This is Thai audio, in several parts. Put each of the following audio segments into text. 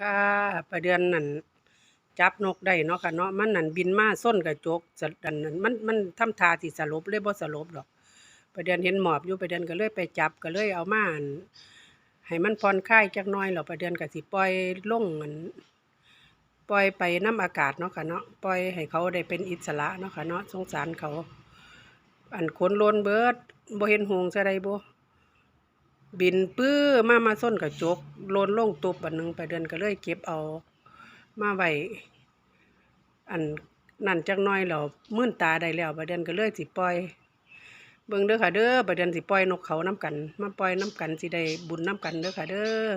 ค่ะประเดือนนั่นจับนกได้เนาะค่ะเนาะมันนั่นบินมาส้นกระจกสะอันนั้นมันมันทำทาสิสลบเลยบ่สลบดอกประเดือนเห็นหมอบอยู่ประเดือนก็เลยไปจับก็เลยเอามานให้มันผ่อนคลายจักน่อยแล้วประเดือนก็สิปล่อยลงอันปล่อยไปน้ำอากาศเนาะค่ะเนาะปล่อยให้เขาได้เป็นอิสระเนาะค่ะเนาะสงสารเขา อันขนโลนเบิดบ่เห็นหงส์ซะใดบ่ บินปื้อมามาส้นกระจกโลนลงตุบอันหนึงไปเดินก็เลยเก็บเอามาไว้อันนั่นจักหน้อยแล้วมื่นตาได้แล้วไปเดินก็เลยสิปล่อย เบิ่งเด้อค่ะเด้อไปเดินสิปล่อยนกเขาน้ำกัน มาปล่อยน้ำกันสิได้บุญน้ำกันเด้อค่ะเด้อ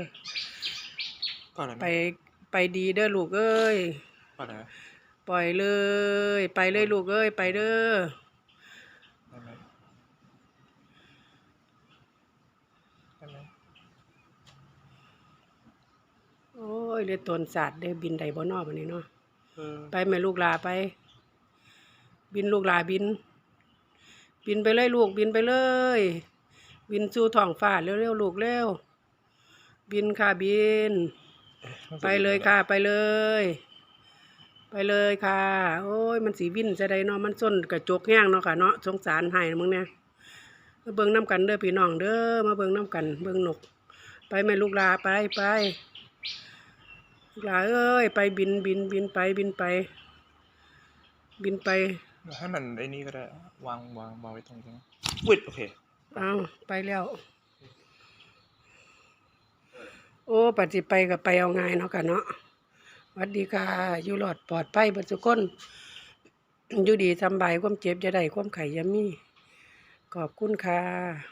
ก่อนเลยไหมไปไปดีเด้อลูกเอ้ยก่อนเลยไหมปล่อยเลย ไปเลยลูกเอ้ยไปเด้อ ได้ไหม ได้ไหมโอ้ยเรือตนศาสตร์ได้บินได้บ่นอบัดนี้เนาะเออไปแม่ลูกลาไป บินลูกลาบิน บินไปเลยลูกบินไปเลย บินสู่ท้องฟ้าเร็วๆลูกเร็วบินค่ะบิน ไปเลยค่ะไปเลย ไปเลยค่ะ โอ้ย มันสีวินจะได้เนาะมันส้นกระจกแห้งเนาะค่ะเนาะสงสารให้มึงเนี่ย มาเบิ่งน้ำกันเด้อพี่น้องเด้อมาเบิ่งน้ำกัน เบิ่งนก ไปแม่ลูกลาไปไปลูกลาเอ้ยไปบินบินบินไปบินไป บินไปเดี๋ยวให้มันไอ้นี่ก็ได้วางวางวางไว้ตรงนี้วิดโอเคเอาไปแล้ว โอ้ปัจจิไปกับไปเอาง่ายเนาะกันเนาะหวัดดีค่ะอยู่หลอดปลอดภัยเบัดสุกคนอยู่ดีสำบายความเจ็บจะได้ความไข่อยามี ขอบคุณค่ะ